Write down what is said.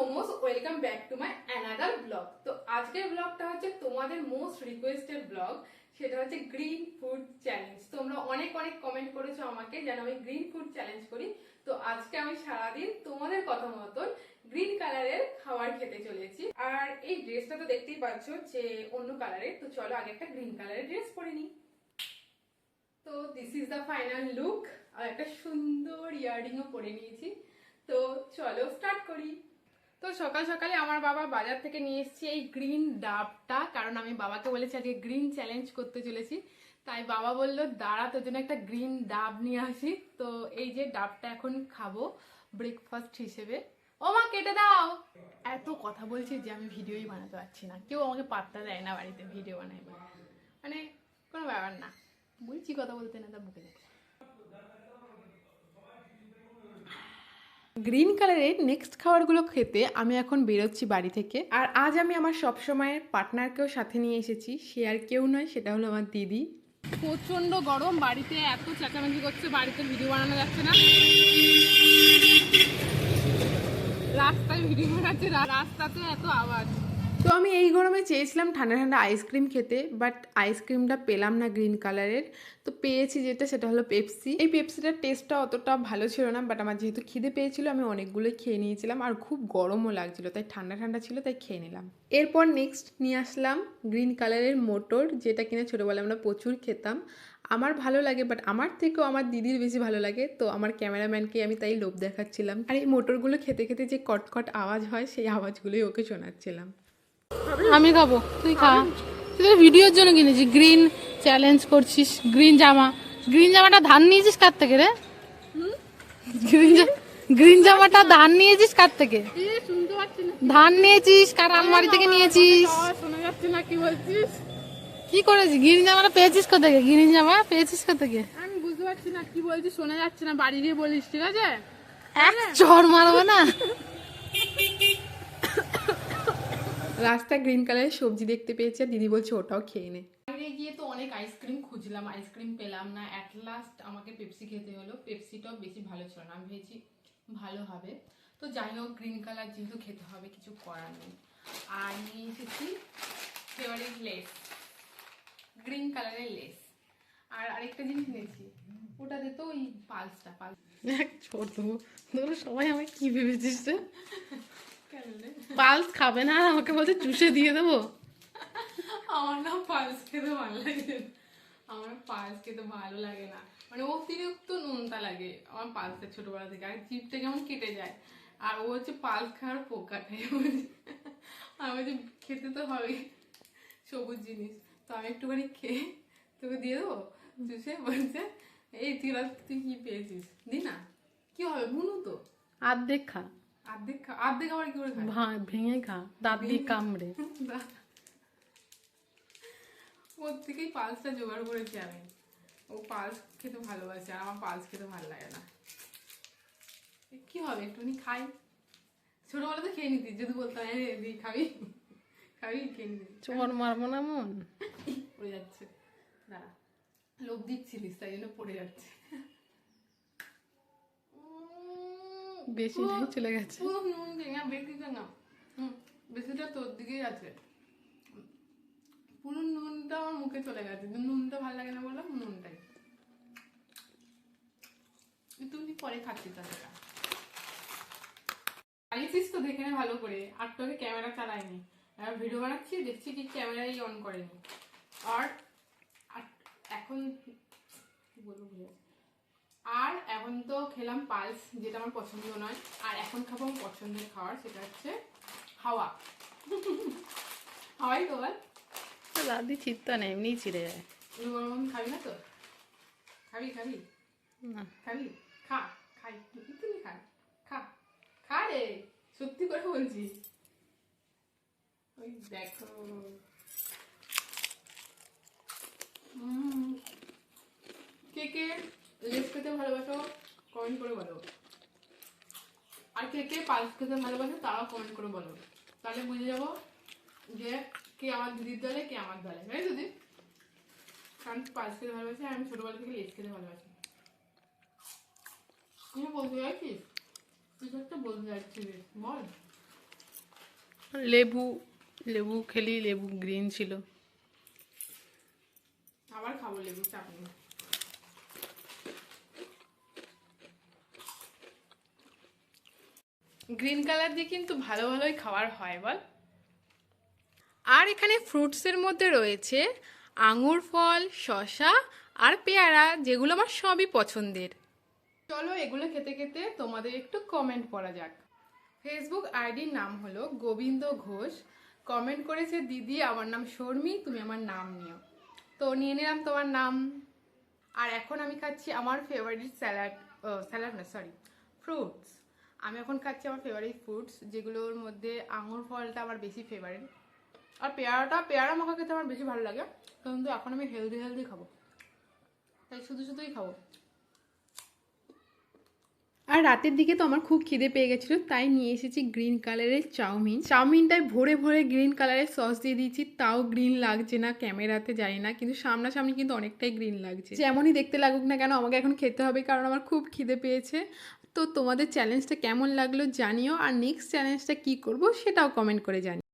Momos welcome back to my another blog তো আজকের ব্লগটা হচ্ছে তোমাদের মোস্ট রিকোয়েস্টেড ব্লগ সেটা হচ্ছে গ্রিন ফুড চ্যালেঞ্জ তোমরা অনেক অনেক কমেন্ট করেছ আমাকে, যেন আমি গ্রিন ফুড চ্যালেঞ্জ করি। তো আজকে আমি সারাদিন তোমাদের কথা মতন গ্রিন কালারের খাবার খেতে চলেছি। আর এই ড্রেসটা তো দেখতেই পাচ্ছ যে অন্য কালারের তো চলো আগে একটা গ্রিন কালারের ড্রেস পরে নিই। তো this is the final look আর একটা সুন্দর ইয়াররিংও পরে নিয়েছি। তো চলো স্টার্ট করি। তো সকাল সকালে আমার বাবা বাজার থেকে নিয়ে এসেছি এই গ্রিন ডাবটা, কারণ আমি বাবাকে বলেছি আজকে গ্রিন চ্যালেঞ্জ করতে চলেছি। তাই বাবা বলল, দাঁড়া, তোর জন্য একটা গ্রিন ডাব নিয়ে আসি। তো এই যে ডাবটা এখন খাব ব্রেকফাস্ট হিসেবে। ও মা, কেটে দাও! এত কথা বলছি যে আমি ভিডিওই বানাতে পারছি না। কেউ আমাকে পাত্তা দেয় না বাড়িতে ভিডিও বানাই মানে কোনো ব্যাপার না। বলছি কথা বলতে না তা বুকে যাচ্ছে। গ্রিন কালারের নেক্সট খাবারগুলো খেতে আমি এখন বেরোচ্ছি বাড়ি থেকে। আর আজ আমি আমার সব সবসময়ের পার্টনারকেও সাথে নিয়ে এসেছি, সে আর কেউ নয়, সেটা হলো আমার দিদি। প্রচণ্ড গরম, বাড়িতে এত চেঁচামেচি করছে, বাড়িতে ভিডিও বানানো যাচ্ছে না। রাস্তায় ভিডিও বানাচ্ছে, রাস্তাতে এত আওয়াজ। তো আমি এই গরমে চেয়েছিলাম ঠান্ডা ঠান্ডা আইসক্রিম খেতে বাট আইসক্রিমটা পেলাম না গ্রিন কালারের তো পেয়েছি যেটা, সেটা হলো পেপসি এই পেপসিটার টেস্টটা অতটা ভালো ছিল না বাট আমার যেহেতু খিদে পেয়েছিল, আমি অনেকগুলোই খেয়ে নিয়েছিলাম আর খুব গরমও লাগছিল, তাই ঠান্ডা ঠান্ডা ছিল, তাই খেয়ে নিলাম। এরপর নেক্সট নিয়ে আসলাম গ্রিন কালারের মোটর, যেটা কিনা ছোটোবেলায় আমরা প্রচুর খেতাম। আমার ভালো লাগে বাট আমার থেকেও আমার দিদির বেশি ভালো লাগে, তো আমার ক্যামেরাম্যানকে আমি তাই লোভ দেখাচ্ছিলাম। আর এই মোটরগুলো খেতে খেতে যে কটকট আওয়াজ হয়, সেই আওয়াজগুলোই ওকে শোনাচ্ছিলাম। আমি খাব তুই খা। তুই তো ভিডিওর জন্য কিনেছিস গ্রিন চ্যালেঞ্জ করছিস গ্রিন জামা। গ্রিন জামাটা ধান নিয়েছিস কার থেকে রে? গ্রিন গ্রিন জামাটা ধান নিয়েছিস কার থেকে? ধান নিয়েছিস কার আলমারি থেকে নিয়েছিস? কি করেছিস? গ্রিন জামাটা পেয়েছিস কোথেকে গ্রিন জামা পেয়েছিস কোথেকে আমি বুঝতে পারছি না কি বলছিস শোনা যাচ্ছে না বাড়ি গিয়ে বলিস ঠিক আছে? এক চড় মারবো না? রাস্তায় গ্রিন কালারের সবজি দেখতে পেয়েছি দিদি বলছে ওটাও খেয়ে নে। বাইরে গিয়ে তো অনেক আইসক্রিম খুঁজলাম আইসক্রিম পেলাম না। অ্যাট লাস্ট আমাকে পেপসি খেতে হলো। পেপসিটাও বেশি ভালো ছিল না। আমি ভেবেছি ভালো হবে। তো যাই হোক গ্রিন কালার যেহেতু খেতে হবে কিছু করার নেই। আর নিয়ে এসেছি ফেভারিট লেস গ্রিন কালারের লেস আর আরেকটা জিনিস নিয়েছি ওটাতে তো ওই পালসটা পালস ছোট। ধরো সবাই আমাকে কি ভেবেছিস? পালস খাবে না আর আমাকে বলছে চুষে দিয়ে দেবো। আমার না পালস খেতে ভালো লাগে আমার পালস খেতে ভালো লাগে না। মানে অতিরিক্ত নোনতা লাগে আমার পালসটা ছোটবেলা থেকে আর জিভটা কেমন কেটে যায়। আর ও হচ্ছে পালস খাওয়ার পোকা খায় আমি বলছি খেতে তো হবে সবুজ জিনিস। তো আমি একটুখানি খেয়ে তোকে দিয়ে দেবো চুষে বলছে এই তুই তুই কি পেয়েছিস? দি না কি হবে? বুনু তো? আর্ধেক খা। আর্ধেক খা আর্ধেক আবার কি করে খায়? ভেঙে খা। দাঁত দিয়ে কামড়ে। ওর থেকেই পালসটা জোগাড় করেছি আমি। ও পালস খেতে ভালোবাসে আর আমার পালস খেতে ভালো লাগে না। কি হবে? একটুখানি খাই। ছোটবেলা তো খেয়ে নিতি যদি বলতাম "এই রে, খাবি? খাবি খেয়ে নিতি। চোর মারবো না মন পড়ে যাচ্ছে। দাঁড়া। লোভ দিচ্ছিলিস তাই জন্য পড়ে যাচ্ছে। বেশি চলে গেছে। পুরো নুন না বেশি দে না। বেশিটা তোর দিকেই আছে। পুরো নুনটা আমার মুখে চলে গেছে। নুনটা ভালো লাগে না বললাম নুনটাই। তুমি পরে খাচ্ছি তাহলে? চালিয়েছিস তো দেখে নে ভালো করে। আর তোকে ক্যামেরা চালাইনি। আর ভিডিও বানাচ্ছি দেখছি কি ক্যামেরাই অন করেনি। আর আর এখন বলব গেছি। আর এখন তো খেলাম পালস যেটা আমার পছন্দ নয়। আর এখন খাব আমার পছন্দের খাবার সেটা হচ্ছে হাওয়া। হাওয়াই তো বল। দাদি চিত্তা নেই এমনিই ছিঁড়ে যায়। গরম খাবি না তো? খাবি খাবি? না। খাবি? খা খাই। তুমি খা খা খা রে। সত্যি করে বলছি। ওই দেখো। উম, কে কে? লেস খেতে ভালোবাসো কমেন্ট করে বলো। আর কে কে পালস খেতে ভালোবাসো তারাও কমেন্ট করে বলো। তাহলে বুঝে যাব যে কে আমার দিদির দলে কে আমার দলে। তাই তো দিদি? কারণ পালস খেতে ভালোবাসি আমি ছোটবেলা থেকে লেস খেতে ভালোবাসি। তুমি বলতে চাইছিস তুই তো একটা বলতে চাইছিস বল। লেবু লেবু খেলি লেবু গ্রিন ছিল। আবার খাব লেবু চাটনি। গ্রিন কালার দিয়ে কিন্তু ভালো ভালোই খাবার হয়, বল। আর এখানে ফ্রুটসের মধ্যে রয়েছে আঙুর ফল, শসা আর পেয়ারা, যেগুলো আমার সবই পছন্দের। চলো এগুলো খেতে খেতে তোমাদের একটু কমেন্ট পড়া যাক। ফেসবুক আইডির নাম হলো গোবিন্দ ঘোষ। কমেন্ট করেছে, দিদি, আমার নাম শর্মি, তুমি আমার নাম নিও। তো নিয়ে নিলাম তোমার নাম। আর এখন আমি খাচ্ছি আমার ফেভারিট স্যালাড স্যালাড না সরি ফ্রুটস আমি এখন খাচ্ছি আমার ফেভারিট ফুডস যেগুলোর মধ্যে আঙুর ফলটা আমার বেশি ফেভারিট আর পেয়ারাটা, পেয়ারা মাখা খেতে আমার বেশি ভালো লাগে। কিন্তু এখন আমি হেলদি হেলদি খাব। তাই শুধু শুধুই খাব। আর রাতের দিকে তো আমার খুব খিদে পেয়ে গেছিল, তাই নিয়ে এসেছি গ্রিন কালারের চাউমিন। চাউমিনটায় ভরে ভরে গ্রিন কালারের সস দিয়ে দিয়েছি, তাও গ্রিন লাগছে না, ক্যামেরাতে জানি না, কিন্তু সামনাসামনি কিন্তু অনেকটাই গ্রিন লাগছে। যেমনই দেখতে লাগুক না কেন, আমাকে এখন খেতে হবে, কারণ আমার খুব খিদে পেয়েছে। তো তোমাদের চ্যালেঞ্জটা কেমন লাগল জানিও, আর নেক্সট চ্যালেঞ্জটা কী করব সেটাও কমেন্ট করে জানিও।